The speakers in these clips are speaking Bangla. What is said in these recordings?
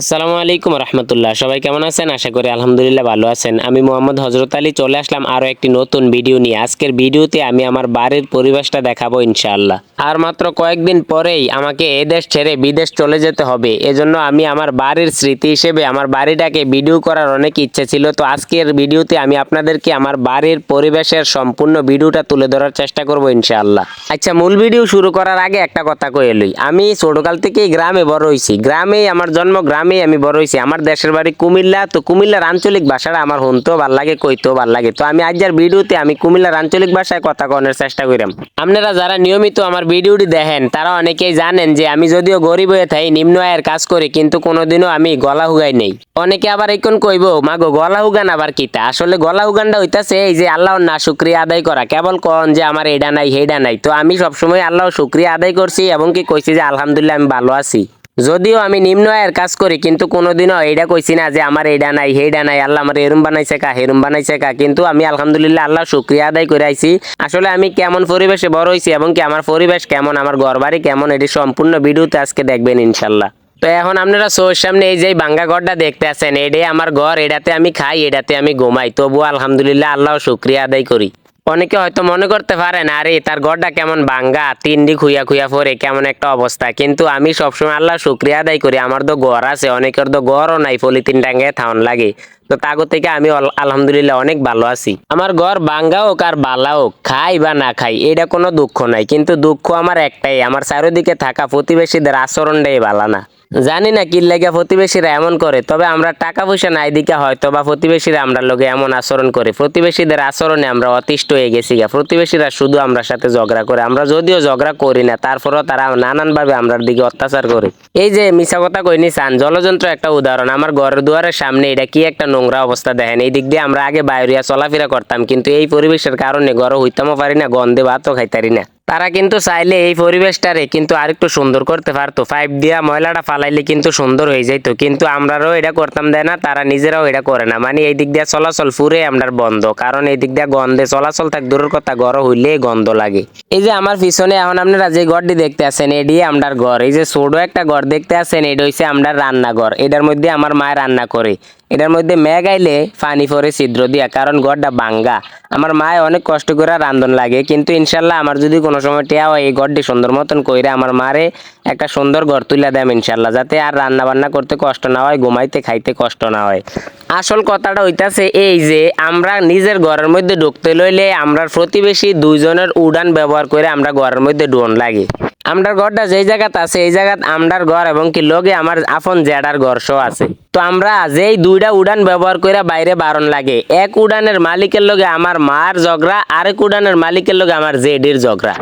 আসসালামু আলাইকুম রহমতুল্লাহ। সবাই কেমন আছেন? আশা করি আলহামদুলিল্লাহ ভালো আছেন। আমি মোহাম্মদ হজরত আলী চলে আসলাম আরও একটি নতুন ভিডিও নিয়ে। আজকের ভিডিওতে আমি আমার বাড়ির পরিবেশটা দেখাবো ইনশাআল্লাহ। আর মাত্র কয়েকদিন পরেই আমাকে এ দেশ ছেড়ে বিদেশ চলে যেতে হবে। এজন্য আমি আমার বাড়ির স্মৃতি হিসেবে আমার বাড়িটাকে ভিডিও করার অনেক ইচ্ছে ছিল। তো আজকের ভিডিওতে আমি আপনাদেরকে আমার বাড়ির পরিবেশের সম্পূর্ণ ভিডিওটা তুলে ধরার চেষ্টা করব ইনশাআল্লাহ। আচ্ছা মূল ভিডিও শুরু করার আগে একটা কথা কয়ে লই। আমি ছোটকাল থেকেই গ্রামে বড় হয়েছি গ্রামেই আমার জন্ম গ্রামেই আমি বড় হয়েছি আমার দেশের বাড়ি কুমিল্লা, তো কুমিল্লার আঞ্চলিক ভাষাটা আমার শুনতেও ভালো লাগে, কইতেও ভালো লাগে। তো আমি আজকের ভিডিওতে আমি কুমিল্লার আঞ্চলিক ভাষায় কথা কনের চেষ্টা করিলাম। আপনারা যারা নিয়মিত আমার ভিডিওটি দেখেন, তারা অনেকেই জানেন যে আমি যদিও গরিব হয়ে থাকি, নিম্ন আয়ের কাজ করি, কিন্তু কোনোদিনও আমি গলা হুগাই নেই। অনেকে আবার এখন কইব, মাগো, গলা হুগান আবার কিতা? আসলে গলা হুগানটা হইতাছে এই যে আল্লাহর না শুক্রিয়া আদায় করা। কেবল কন যে আমার এইটা নাই সেইটা নাই। তো আমি সবসময় আল্লাহর শুক্রিয়া আদায় করছি এবং কি কইছি যে আলহামদুলিল্লাহ, আমি ভালো আছি। যদিও আমি নিম্ন আয়ের কাজ করি, কিন্তু কোনোদিনও এইটা কইছি না যে আমার এইটা নাই সেইটা নাই, আল্লাহ আমার এরম বানাইছে কা, হেরুম বানাইছে কা। কিন্তু আমি আলহামদুলিল্লাহ আল্লাহ শুক্রিয়া আদায় করে আইছি। আসলে আমি কেমন পরিবেশে বড় হয়েছি এবং কি আমার পরিবেশ কেমন, আমার ঘর বাড়ি কেমন, এটি সম্পূর্ণ ভিডিওতে আজকে দেখবেন ইনশাল্লাহ। তো এখন আপনারা চোর সামনে এই যে বাঙ্গা ঘরটা দেখতে আছেন এটাই আমার ঘর এটাতে আমি খাই এটাতে আমি ঘুমাই, তবুও আলহামদুলিল্লাহ আল্লাহ শুক্রিয়া আদায় করি। অনেকে হয়তো মনে করতে পারেন আরে তার ঘরটা কেমন ভাঙ্গা, তিনডি খুইয়া খুইয়া পরে কেমন একটা অবস্থা। কিন্তু আমি সবসময় আল্লাহ শুক্রিয়া আদায় করি, আমার তো ঘর আছে, অনেকের তো ঘরও নাই, পলিথিন টাঙ্গে থাউন লাগে। তো তাগো থেকে আমি আলহামদুলিল্লাহ অনেক ভালো আছি। আমার ঘর বাঙ্গা হোক আর বালা হোক, খাই বা না খাই এটা কোনো দুঃখ নাই। কিন্তু দুঃখ আমার একটাই, আমার চারিদিকে থাকা প্রতিবেশীদের আচরণটাই ভালো না। জানি না কি লেগে প্রতিবেশীরা এমন করে, তবে আমরা টাকা পয়সা নাই দিকে হয়তো বা প্রতিবেশীরা আমরা লোকে এমন আচরণ করে। প্রতিবেশীদের আচরণে আমরা অতিষ্ঠ হয়ে গেছি গা। প্রতিবেশীরা শুধু আমরা সাথে ঝগড়া করে, আমরা যদিও ঝগড়া করি না, তারপরেও তারা নানান ভাবে আমরার দিকে অত্যাচার করে। এই যে মিশা কথা কইনি চান, জলযন্ত্র একটা উদাহরণ। আমার ঘরের দুয়ারের সামনে এটা কি একটা নোংরা অবস্থা দেখেন। এই দিক দিয়ে আমরা আগে বাইরিয়া চলাফেরা করতাম, কিন্তু এই পরিবেশের কারণে ঘরে হইতামও পারি না, গন্ধে ভাতও খাইতারি না। তারা কিন্তু চাইলে এই পরিবেশটারে কিন্তু আরেকটু সুন্দর করতে পারতো। পাইপ দিয়া ময়লাটা ফালাইলে কিন্তু সুন্দর হয়ে যাইতো। কিন্তু আমরাও এটা করতাম দেয় না, তারা নিজেরাও এটা করে না। মানে এই দিক দিয়ে চলাচল পুরে আমরার বন্ধ। কারণ এই দিক দিয়ে গন্ধে চলাচল থাক, দূরের কথা গড় হইলে গন্ধ লাগে। এই যে আমার পিছনে এখন আপনারা যে ঘরটি দেখতে আছেন এটি আমরার ঘর। এই যে ছোট একটা ঘর দেখতে আছেন এটা হইছে আমরার রান্নাঘর। এটার মধ্যে আমার মায়ের রান্না করে। এটার মধ্যে মেঘ আইলে পানি পরে ছিদ্র দিয়া, কারণ ঘরটা ভাঙ্গা। আমার মায় অনেক কষ্ট করে রান্ধন লাগে, কিন্তু ইনশাল্লাহ আমার যদি কোনো সময় টেয়া হয়, এই ঘরটি সুন্দর মতন কইরা আমার মারে একটা সুন্দর ঘর তুলে দেয় ইনশাল্লাহ, যাতে আর রান্না বান্না করতে কষ্ট না হয়, ঘুমাইতে খাইতে কষ্ট না হয়। আসল কথাটা হইতাছে এই যে, আমরা নিজের ঘরের মধ্যে ঢুকতে লইলে আমরা প্রতিবেশী দুইজনের উড়ান ব্যবহার করে আমরা ঘরের মধ্যে ডোন লাগে। আমরার ঘরটা যেই জায়গাত আছে, এই জায়গাত আমরার ঘর এবং কি লগে আমার আপন জেডার ঘর সহ আছে। তো আমরা যেই দুইটা উড়ান ব্যবহার করে বাইরে বারণ লাগে। এক উড়ানের মালিকের লগে আমার মার ঝগড়া, আরেক উড়ানের মালিকের লগে আমার জেডির ঝগড়া।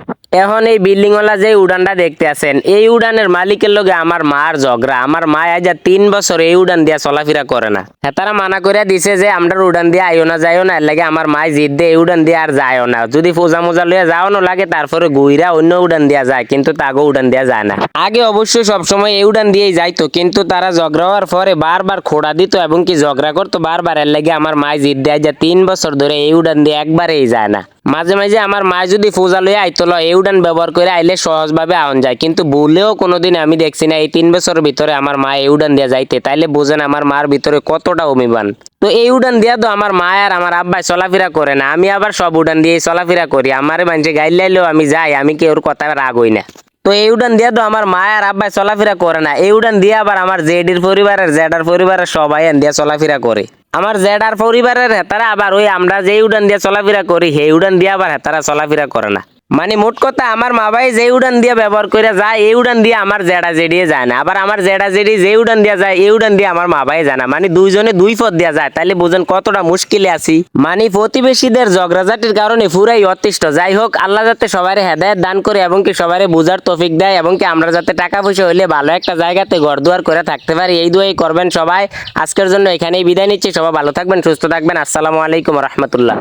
এখন এই বিল্ডিং ওয়ালা যে উড়ানটা দেখতে আছেন, এই উড়ানের মালিকের লগে আমার মার ঝগড়া। আমার মা আজ তিন বছর এই উড়ান দিয়া চলাফেরা করে না। হ্যাঁ তারা মানা করে দিছে যে আমরা উড়ান দিয়ে আইও না, যাইও না, এর লাগে আমার মায় জিদ দিয়ে এই উড়ান দিয়ে আর যায়ও না। যদি পূজা মোজা লইয়া যাও না লাগে, তারপরে গুইরা অন্য উড়ান দিয়া যায়, কিন্তু তাগো উড়ান দিয়া যায় না। আগে অবশ্যই সবসময় এই উড়ান দিয়েই যাইতো, কিন্তু তারা ঝগড়া হওয়ার পরে বারবার খোড়া দিত এবং কি ঝগড়া করতো বারবার, এর লাগে আমার মায় জিদ দেয় যে তিন বছর ধরে এই উড়ান দিয়ে একবারেই যায় না। মাঝে মাঝে আমার মা যদি পূজা লইয়া আইতো লয় এই উড়ান ব্যবহার করে আইলে সহজভাবে আউন যায়। কিন্তু ভুলেও কোনোদিন আমি দেখছি না, এই তিন বছর ভিতরে আমার মা এই উড়ান দিয়া যাইতে। তাইলে বুঝেন আমার মার ভিতরে কতটা অভিমান। তো এই উড়ান দিয়া তো আমার মা আর আমার আব্বাই চলাফেরা করে না, আমি আবার সব উড়ান দিয়ে চলাফেরা করি। আমার মানুষে গাইল লাইলেও আমি যাই, আমি কেউর কথা রাগ হই না। তো এই উড়ান দিয়া তো আমার মা আর আব্বাই চলাফেরা করে না। এই উড়ান দিয়ে আবার আমার জেডির পরিবারের, জেডার পরিবারের সবাই এন দিয়া চলাফেরা করে। আমার জেডার পরিবারের হেতারা আবার ওই আমরা যেই উড়ান দিয়ে চলাফেরা করি, সেই উড়ান দিয়ে আবার হেতারা চলাফেরা করে না। মানে মোট কথা আমার মা ভাই যে উড়ান দিয়ে ব্যবহার করে যায়, এই উড়ান দিয়ে আমার জেডা জেডিয়ে যায় না। আবার আমার জেডা জেডি যে উড়ান দিয়ে যায়, এই উড়ান দিয়ে আমার মা ভাই যায় না। মানে দুইজনে দুই পথ দেওয়া যায় তাহলে বুঝেন কতটা মুশকিলে আছি। মানে প্রতিবেশীদের ঝগড়াঝাটির কারণে পুরাই অতিষ্ঠ। যাই হোক, আল্লাহ যাতে সবাই হেদায়ত দান করে এবং কি সবাই বুঝার তফিক দেয় এবং কি আমরা যাতে টাকা পয়সা হইলে ভালো একটা জায়গাতে ঘর দুয়ার করে থাকতে পারি, এই দুয়াই করবেন সবাই। আজকের জন্য এখানেই বিদায় নিচ্ছি। সবাই ভালো থাকবেন, সুস্থ থাকবেন। আসসালামু আলাইকুম রহমতুল্লাহ।